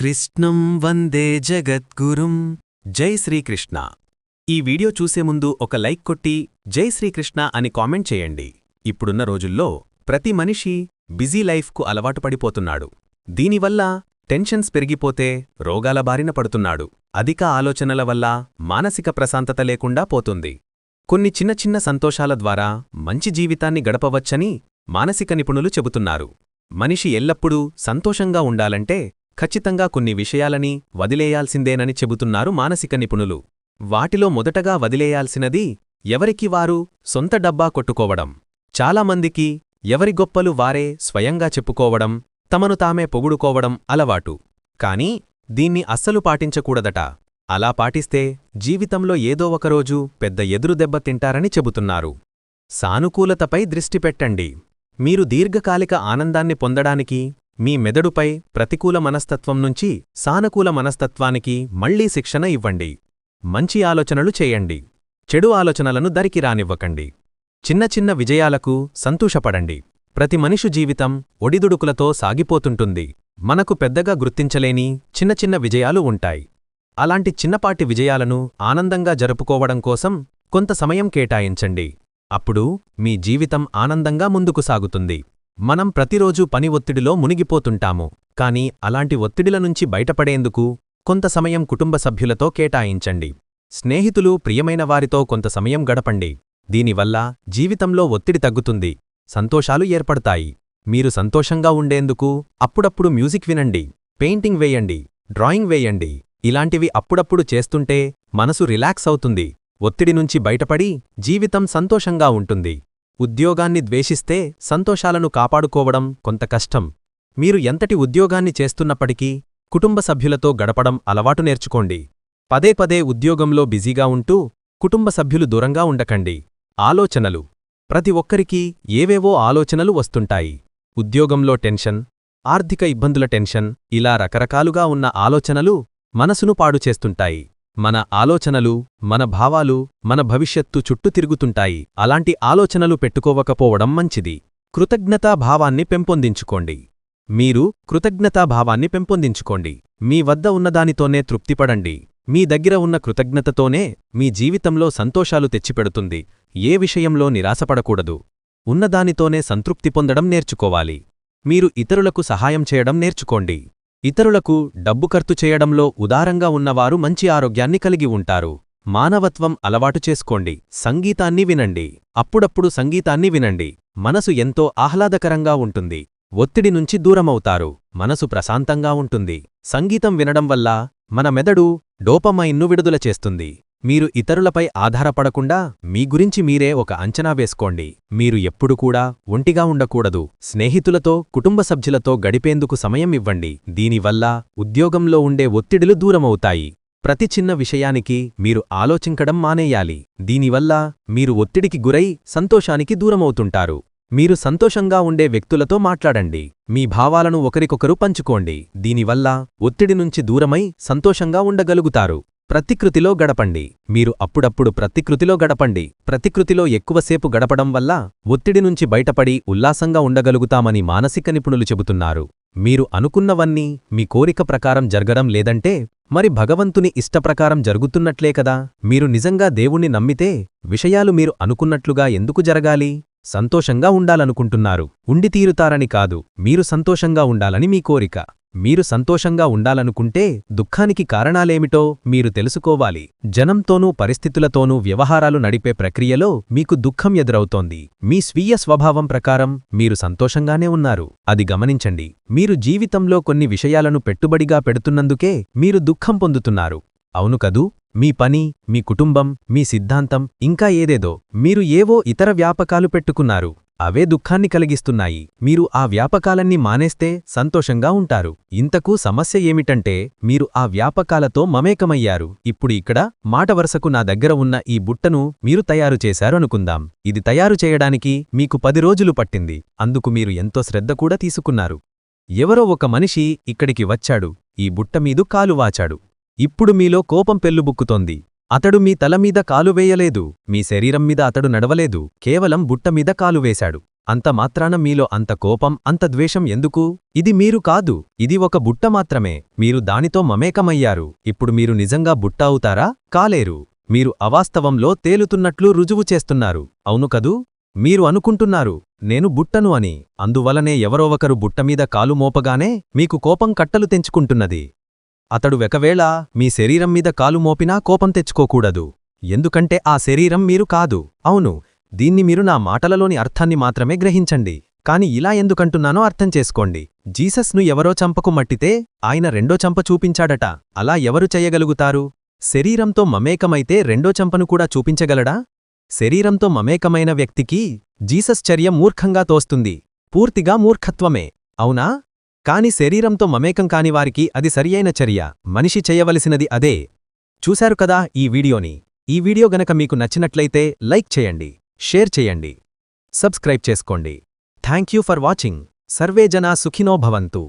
కృష్ణం వందే జగద్గురుం. జై శ్రీకృష్ణ. ఈ వీడియో చూసే ముందు ఒక లైక్ కొట్టి జై శ్రీకృష్ణ అని కామెంట్ చేయండి. ఇప్పుడున్న రోజుల్లో ప్రతి మనిషి బిజీ లైఫ్కు అలవాటు పడిపోతున్నాడు. దీనివల్ల టెన్షన్స్ పెరిగిపోతే రోగాల బారిన పడుతున్నాడు. అధిక ఆలోచనల వల్ల మానసిక ప్రశాంతత లేకుండా పోతుంది. కొన్ని చిన్న చిన్న సంతోషాల ద్వారా మంచి జీవితాన్ని గడపవచ్చని మానసిక నిపుణులు చెబుతున్నారు. మనిషి ఎల్లప్పుడూ సంతోషంగా ఉండాలంటే ఖచ్చితంగా కొన్ని విషయాలని వదిలేయాల్సిందేనని చెబుతున్నారు మానసిక నిపుణులు. వాటిలో మొదటగా వదిలేయాల్సినది ఎవరికి వారు సొంత డబ్బా కొట్టుకోవడం. చాలామందికి ఎవరి గొప్పలు వారే స్వయంగా చెప్పుకోవడం తమను తామే పొగుడుకోవడం అలవాటు. కాని దీన్ని అస్సలు పాటించకూడదట. అలా పాటిస్తే జీవితంలో ఏదో ఒకరోజు పెద్ద ఎదురు దెబ్బ తింటారని చెబుతున్నారు. సానుకూలతపై దృష్టి పెట్టండి. మీరు దీర్ఘకాలిక ఆనందాన్ని పొందడానికి మీ మెదడుపై ప్రతికూల మనస్తత్వం నుంచి సానుకూల మనస్తత్వానికి మళ్ళీ శిక్షణ ఇవ్వండి. మంచి ఆలోచనలు చేయండి. చెడు ఆలోచనలను దరికి రానివ్వకండి. చిన్న చిన్న విజయాలకు సంతోషపడండి. ప్రతి మనిషి జీవితం ఒడిదుడుకులతో సాగిపోతుంటుంది. మనకు పెద్దగా గుర్తించలేని చిన్న చిన్న విజయాలు ఉంటాయి. అలాంటి చిన్నపాటి విజయాలను ఆనందంగా జరుపుకోవడం కోసం కొంత సమయం కేటాయించండి. అప్పుడు మీ జీవితం ఆనందంగా ముందుకు సాగుతుంది. మనం ప్రతిరోజూ పని ఒత్తిడిలో మునిగిపోతుంటాము. కాని అలాంటి ఒత్తిడిల నుంచి బయటపడేందుకు కొంత సమయం కుటుంబ సభ్యులతో కేటాయించండి. స్నేహితులు ప్రియమైన వారితో కొంత సమయం గడపండి. దీనివల్ల జీవితంలో ఒత్తిడి తగ్గుతుంది సంతోషాలు ఏర్పడతాయి. మీరు సంతోషంగా ఉండేందుకు అప్పుడప్పుడు మ్యూజిక్ వినండి పెయింటింగ్ వేయండి డ్రాయింగ్ వేయండి. ఇలాంటివి అప్పుడప్పుడు చేస్తుంటే మనసు రిలాక్స్ అవుతుంది ఒత్తిడి నుంచి బయటపడి జీవితం సంతోషంగా ఉంటుంది. ఉద్యోగాన్ని ద్వేషిస్తే సంతోషాలను కాపాడుకోవడం కొంత కష్టం. మీరు ఎంతటి ఉద్యోగాన్ని చేస్తున్నప్పటికీ కుటుంబ సభ్యులతో గడపడం అలవాటు నేర్చుకోండి. పదే పదే ఉద్యోగంలో బిజీగా ఉంటూ కుటుంబ సభ్యులు దూరంగా ఉండకండి. ఆలోచనలు. ప్రతి ఒక్కరికీ ఏవేవో ఆలోచనలు వస్తుంటాయి. ఉద్యోగంలో టెన్షన్ ఆర్థిక ఇబ్బందుల టెన్షన్ ఇలా రకరకాలుగా ఉన్న ఆలోచనలు మనసును పాడుచేస్తుంటాయి మన ఆలోచనలు మన భావాలు మన భవిష్యత్తు చుట్టూ తిరుగుతుంటాయి. అలాంటి ఆలోచనలు పెట్టుకోవకపోవడం మంచిది. కృతజ్ఞతాభావాన్ని పెంపొందించుకోండి. మీరు కృతజ్ఞతాభావాన్ని పెంపొందించుకోండి. మీ వద్ద ఉన్నదానితోనే తృప్తిపడండి. మీ దగ్గర ఉన్న కృతజ్ఞతతోనే మీ జీవితంలో సంతోషాలు తెచ్చిపెడుతుంది. ఏ విషయంలో నిరాశపడకూడదు. ఉన్నదానితోనే సంతృప్తి పొందడం నేర్చుకోవాలి. మీరు ఇతరులకు సహాయం చేయడం నేర్చుకోండి. ఇతరులకు డబ్బు ఖర్చు చేయడంలో ఉదారంగా ఉన్నవారు మంచి ఆరోగ్యాన్ని కలిగి ఉంటారు. మానవత్వం అలవాటు చేసుకోండి. సంగీతాన్ని వినండి. అప్పుడప్పుడు సంగీతాన్ని వినండి. మనసు ఎంతో ఆహ్లాదకరంగా ఉంటుంది. ఒత్తిడి నుంచి దూరమవుతారు. మనసు ప్రశాంతంగా ఉంటుంది. సంగీతం వినడం వల్ల మన మెదడు డోపమైన్ను విడుదల చేస్తుంది. మీరు ఇతరులపై ఆధారపడకుండా మీ గురించి మీరే ఒక అంచనా వేసుకోండి. మీరు ఎప్పుడు కూడా ఒంటిగా ఉండకూడదు. స్నేహితులతో కుటుంబ సభ్యులతో గడిపేందుకు సమయం ఇవ్వండి. దీనివల్ల ఉద్యోగంలో ఉండే ఒత్తిడులు దూరమవుతాయి. ప్రతి చిన్న విషయానికి మీరు ఆలోచించడం మానేయాలి. దీనివల్ల మీరు ఒత్తిడికి గురై సంతోషానికి దూరమవుతుంటారు. మీరు సంతోషంగా ఉండే వ్యక్తులతో మాట్లాడండి. మీ భావాలను ఒకరికొకరు పంచుకోండి. దీనివల్ల ఒత్తిడి నుంచి దూరమై సంతోషంగా ఉండగలుగుతారు. ప్రతికృతిలో గడపండి. మీరు అప్పుడప్పుడు ప్రతికృతిలో గడపండి. ప్రతికృతిలో ఎక్కువసేపు గడపడం వల్ల ఒత్తిడి నుంచి బయటపడి ఉల్లాసంగా ఉండగలుగుతామని మానసిక నిపుణులు చెబుతున్నారు. మీరు అనుకున్నవన్నీ మీ కోరిక ప్రకారం జరగడం లేదంటే మరి భగవంతుని ఇష్టప్రకారం జరుగుతున్నట్లే కదా. మీరు నిజంగా దేవుణ్ణి నమ్మితే విషయాలు మీరు అనుకున్నట్లుగా ఎందుకు జరగాలి? సంతోషంగా ఉండాలనుకుంటున్నారు. ఉండి తీరుతారని కాదు మీరు సంతోషంగా ఉండాలని మీ కోరిక. మీరు సంతోషంగా ఉండాలనుకుంటే దుఃఖానికి కారణాలేమిటో మీరు తెలుసుకోవాలి. జనంతోనూ పరిస్థితులతోనూ వ్యవహారాలు నడిపే ప్రక్రియలో మీకు దుఃఖం ఎదురవుతోంది. మీ స్వీయ స్వభావం ప్రకారం మీరు సంతోషంగానే ఉన్నారు. అది గమనించండి మీరు జీవితంలో కొన్ని విషయాలను పెట్టుబడిగా పెడుతున్నందుకే మీరు దుఃఖం పొందుతున్నారు. అవును కదూ? మీ పని మీ కుటుంబం మీ సిద్ధాంతం ఇంకా ఏదేదో. మీరు ఏవో ఇతర వ్యాపకాలు పెట్టుకున్నారు. అవే దుఃఖాన్ని కలిగిస్తున్నాయి. మీరు ఆ వ్యాపకాలన్నీ మానేస్తే సంతోషంగా ఉంటారు. ఇంతకు సమస్య ఏమిటంటే మీరు ఆ వ్యాపకాలతో మమేకమయ్యారు. ఇప్పుడు ఇక్కడ మాట వరుసకు నా దగ్గర ఉన్న ఈ బుట్టను మీరు తయారు చేశారు అనుకుందాం. ఇది తయారు చేయడానికి మీకు పది రోజులు పట్టింది. అందుకు మీరు ఎంతో శ్రద్ధ కూడా తీసుకున్నారు. ఎవరో ఒక మనిషి ఇక్కడికి వచ్చాడు. ఈ బుట్టమీదు కాలువాచాడు ఇప్పుడు మీలో కోపం పెల్లుబుక్కుతోంది. అతడు మీ తలమీద కాలు వేయలేదు. మీ శరీరం మీద అతడు నడవలేదు. కేవలం బుట్టమీద కాలువేశాడు అంత మాత్రాన మీలో అంత కోపం అంత ద్వేషం ఎందుకు? ఇది మీరు కాదు. ఇది ఒక బుట్ట మాత్రమే. మీరు దానితో మమేకమయ్యారు. ఇప్పుడు మీరు నిజంగా బుట్ట అవుతారా? కాలేరు. మీరు అవాస్తవంలో తేలుతున్నట్లు రుజువు చేస్తున్నారు. అవును కదూ? మీరు అనుకుంటున్నారు. నేను బుట్టను అని. అందువలనే ఎవరో ఒకరు బుట్టమీద కాలు మోపగానే మీకు కోపం కట్టలు తెంచుకుంటున్నది. అతడు ఒకవేళ మీ శరీరం మీద కాలు మోపినా కోపం తెచ్చుకోకూడదు. ఎందుకంటే ఆ శరీరం మీరు కాదు. అవును దీన్ని మీరు నా మాటలలోని అర్థాన్ని మాత్రమే గ్రహించండి. కాని ఇలా ఎందుకంటున్నానో అర్థం చేసుకోండి. జీసస్ను ఎవరో చంపకు మట్టితే ఆయన రెండో చంప చూపించాడట. అలా ఎవరు చెయ్యగలుగుతారు శరీరంతో మమేకమైతే రెండో చంపను కూడా చూపించగలడా? శరీరంతో మమేకమైన వ్యక్తికి జీసస్ చర్య మూర్ఖంగా తోస్తుంది. పూర్తిగా మూర్ఖత్వమే. అవునా? కాని శరీరంతో మమేకం కానివారికి అది సరియైన చర్య. మనిషి చేయవలసినది అదే. చూశారు కదా ఈ వీడియోని? ఈ వీడియో గనక మీకు నచ్చినట్లయితే లైక్ చేయండి షేర్ చేయండి సబ్స్క్రైబ్ చేసుకోండి. Thank you for watching. Survey జనా సుఖినో భవంతు.